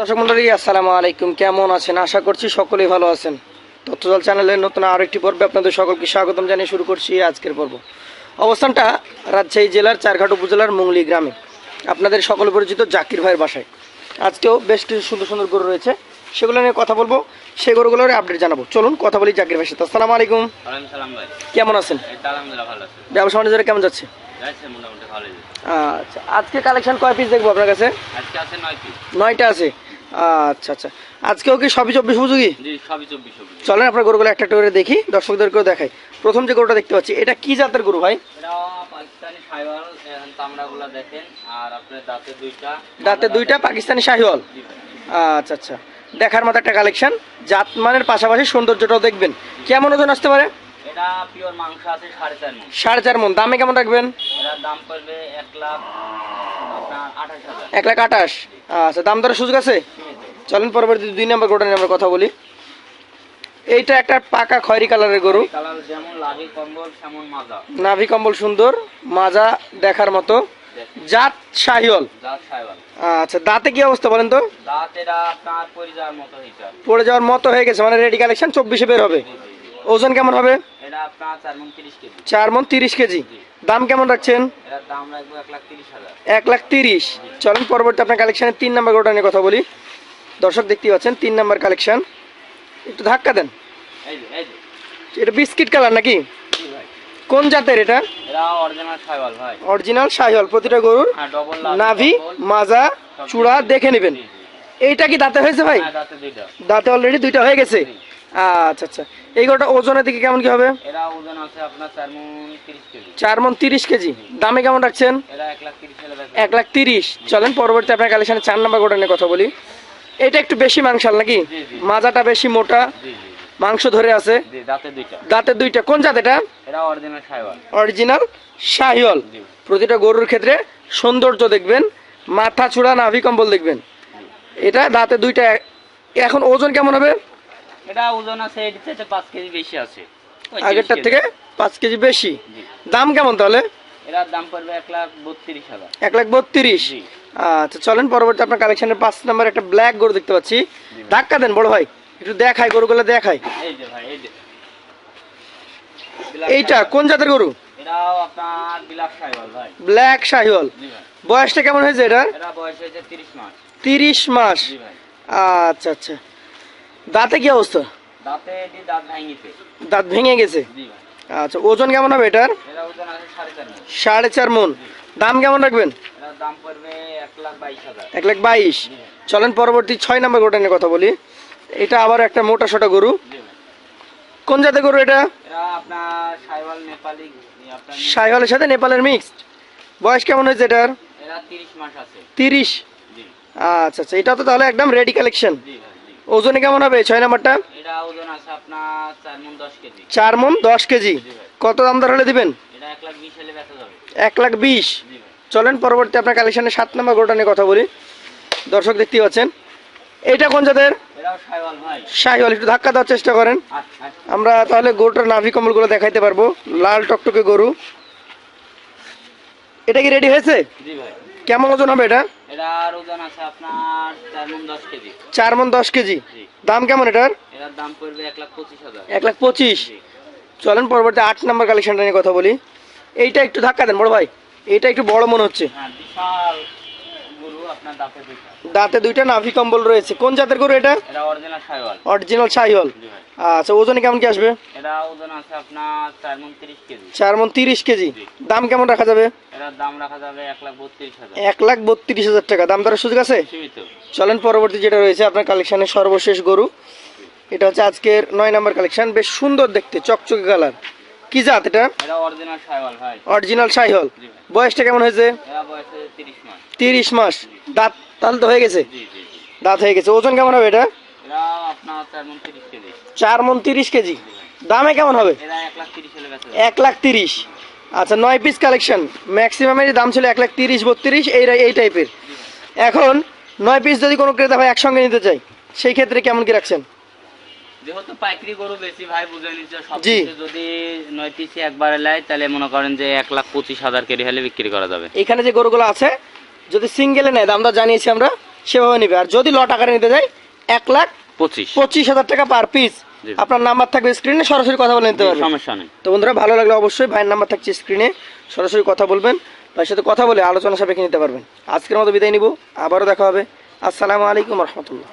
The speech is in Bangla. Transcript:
দর্শক মন্ডলী আসসালামু আলাইকুম। কেমন আছেন? আশা করছি সকলেই ভালো আছেন। তথ্যজল চ্যানেলের নতুন আরও একটি পর্বে আপনাদের সকলকে স্বাগতম জানিয়ে শুরু করছি আজকের পর্ব। অবস্থানটা রাজশাহী জেলার চারঘাট উপজেলার মুংলি গ্রামে। আপনাদের সকল পরিচিত জাকির ভাইয়ের বাসায়। আজকেও বেশ কিছু সুন্দর সুন্দর গরু রয়েছে। সেগুলো নিয়ে কথা বলব। সেই গরুগুলোর আপডেট জানাব। চলুন কথা বলি জাকির ভাইয়ের সাথে। আসসালামু আলাইকুম। কেমন আছেন? এই তো আলহামদুলিল্লাহ ভালো আছে। ব্যবসা বাণিজ্যের কেমন যাচ্ছে? আচ্ছা আজকে কালেকশন কয় পিস দেখব আপনার কাছে? আজকে আছে নয় পিস নয়টা আছে। আচ্ছা আচ্ছা। আজকেও কি সবই চব্বিশ উপযোগী? চলেন আপনার গরুগুলো একটা একটা করে দেখি দর্শকদেরকেও দেখাই। প্রথম যে গরুটা দেখতে পাচ্ছি এটা কি জাতের গরু ভাই? দাঁতে দুইটা। পাকিস্তানি শাহিওয়াল আচ্ছা আচ্ছা। দেখার মতো একটা কালেকশন জাতমানের পাশাপাশি সৌন্দর্যটাও দেখবেন। কেমন ওজন আসতে পারে? সাড়ে চার মন। দামে কেমন রাখবেন? দাম পড়বে এক লাখ এক লাখ আঠাশ। আচ্ছা দাম দরের সুযোগ আছে? চলেন পরবর্তী দুই নম্বর গরুটা নিয়ে আমরা কথা বলি। এইটা একটা পাকা খয়েরি কালারের গরু। নাভি কম্বল সুন্দর মাজা দেখার মতো। জাত শাহিওল। আচ্ছা দাঁতে কি অবস্থা বলেন তো। পড়ে যাওয়ার মতো হয়ে গেছে মানে রেডি কালেকশন চব্বিশে বের হবে। ওজন কেমন হবে? চার মন তিরিশ কেজি। দাম কেমন রাখছেন? এক লাখ তিরিশ চলেন পরবর্তী আপনার কালেকশনের তিন নাম্বার গোটা নিয়ে কথা বলি। দর্শক দেখতেই পাচ্ছেন তিন নাম্বার কালেকশন একটু ধাক্কা দেন। এটা বিস্কিট কালার নাকি? কোন জাতের এটা? অরিজিনাল ভাই। প্রতিটা গরুর হ্যাঁ নাভি মাজা চূড়া দেখে নেবেন। এইটা কি দাঁতে হয়েছে ভাই? হ্যাঁ দাঁতে অলরেডি দুইটা হয়ে গেছে? আচ্ছা আচ্ছা। এই গরুটা ওজনের দিকে কেমন কি হবে? এরা ওজন আছে আপনার কেজি। দামে কেমন রাখছেন? এরা এক লাখ তিরিশ লাখ চলেন পরবর্তী আপনার কালেকশনে চার নাম্বার গোটা নিয়ে কথা বলি। এটা একটু বেশি মাংসাল নাকি। মাজাটা বেশি মোটা। মাংস ধরে আছে। দাঁতের দুইটা। কোন জাত এটা? অরিজিনাল শাহিওল প্রতিটা গরুর ক্ষেত্রে সৌন্দর্য দেখবেন মাথা চূড়া নাভি কম্বল দেখবেন। এটা দাঁতে দুইটা। এখন ওজন কেমন হবে? এটা ওজন আছে এটির চাইতে পাঁচ কেজি বেশি আছে। আগেরটার থেকে। পাঁচ কেজি বেশি? দাম কেমন তাহলে? এরার দাম পড়বে এক লাখ বত্রিশ হাজার। এক লাখ বত্রিশ? আচ্ছা চলেন পরবর্তী আপনার কালেকশনের পাঁচ নাম্বার একটা ব্ল্যাক গরু দেখতে পাচ্ছি। ধাক্কা দেন বড় ভাই। একটু দেখাই গরুগুলো দেখাই। এই যে ভাই এই যে। এইটা কোন জাতের গরু? ব্ল্যাক শাহিওয়াল বয়সটা কেমন হয়েছে এটার? তিরিশ মাস। আচ্ছা আচ্ছা। দাঁতে কি অবস্থা? দাঁতে দাঁত ভাঙিছে। দাঁত ভেঙে গেছে? আচ্ছা ওজন কেমন হবে এটার? সাড়ে চার। মন। দাম কেমন রাখবেন? এক লাখ বাইশ চলেন পরবর্তী ছয় নম্বর গোটা নিয়ে কথা বলি। এটা আবার একটা মোটা সোটা গরু। কোন জাতের গরু এটা? এরা আপনার সাইওয়াল নেপালি আপনার শাহিওয়ালের সাথে নেপালের মিক্সড বয়স কেমন হয়েছে এটার? তিরিশ আচ্ছা আচ্ছা এটা তো তাহলে একদম রেডি কালেকশন ওজনে কেমন হবে? ছয় নাম্বারটা? চার মন দশ কেজি। কত দাম দর হলে দিবেন? এক লাখ বিশ চলেন পরবর্তী আপনার কালেকশনের সাত নম্বর গরুটা নিয়ে কথা বলি। দর্শক দেখতেই পাচ্ছেন। এটা কোন জাতের? শাহিওয়াল একটু ধাক্কা দেওয়ার চেষ্টা করেন। আচ্ছা আচ্ছা। আমরা তাহলে গরুটার নাভি কম্বলগুলো দেখাইতে পারব। লাল টকটকে গরু। এটা কি রেডি হয়েছে? কেমন ওজন হবে এটা? এটার ওজন আছে আপনার চার মন দশ কেজি। চার মন দশ কেজি? দাম কেমন এটার? এটার দাম পড়বে এক লাখ পঁচিশ হাজার। এক লাখ পঁচিশ? চলেন পরবর্তী আট নম্বর কালেকশনটা নিয়ে কথা বলি। এইটা একটু ধাক্কা দেন বড় ভাই। এইটা একটু বড় মনে হচ্ছে। হ্যাঁ দাঁতে দুইটা। নাভি কম্বল রয়েছে। কোন জাতের গরু এটা? এটা অরিজিনাল সাইওয়াল। আচ্ছা ওজনে কেমন কি আসবে? এটা ওজন আছে আপনার চার মন তিরিশ কেজি। চার মন তিরিশ কেজি। দাম কেমন রাখা যাবে? এটার দাম রাখা যাবে এক লাখ বত্রিশ হাজার। টাকা। দাম দরের সুযোগ আছে? সীমিত। চলেন পরবর্তী যেটা রয়েছে আপনার কালেকশনের সর্বশেষ গরু। এটা হচ্ছে আজকের নয় নাম্বার কালেকশন বেশ সুন্দর দেখতে চকচকে কালার। কি জাত এটা? এটা অরিজিনাল সাইওয়াল ভাই। অরিজিনাল শাহিওল বয়সটা কেমন হয়েছে? এরা বয়স হয়েছে তিরিশ মাস। তিরিশ মাস। দাঁত তাহলে তো হয়ে গেছে? জি জি দাঁত হয়ে গেছে। ওজন কেমন হবে এটা? এরা আপনার চার মন তিরিশ কেজি। চার মন তিরিশ কেজি। দামে কেমন হবে? এক লাখ তিরিশ আচ্ছা নয় পিস কালেকশন ম্যাক্সিমামের দাম ছিল এক লাখ তিরিশ বত্রিশ এই এই টাইপের এখন নয় পিস যদি কোনো ক্রেতা ভাই একসঙ্গে নিতে চাই সেই ক্ষেত্রে কেমন কি রাখছেন? যেহেতু পাইকারি গরু বেশি ভাই বুঝে নিচ্ছে জি। কিছু যদি নয় পিসি একবারে তাহলে মনে করেন যে এক লাখ পঁচিশ হাজার কেজি হলে বিক্রি করা যাবে। এখানে যে গরুগুলো আছে যদি সিঙ্গেলে নেয় দামটা জানিয়েছি আমরা সেভাবে নেবে। আর যদি লট আকারে নিতে যায় এক লাখ পঁচিশ। হাজার টাকা পার পিস আপনার নাম্বার থাকবে স্ক্রিনে সরাসরি কথা বলে নিতে পারবেন। সমস্যা নেই। তো বন্ধুরা ভালো লাগলে অবশ্যই ভাইয়ের নাম্বার থাকছে স্ক্রিনে সরাসরি কথা বলবেন। ভাইয়ের সাথে কথা বলে আলোচনা সাপেক্ষে নিতে পারবেন। আজকের মতো বিদায় নিব আবারও দেখা হবে। আসসালামু আলাইকুম রহমতুল্লাহ।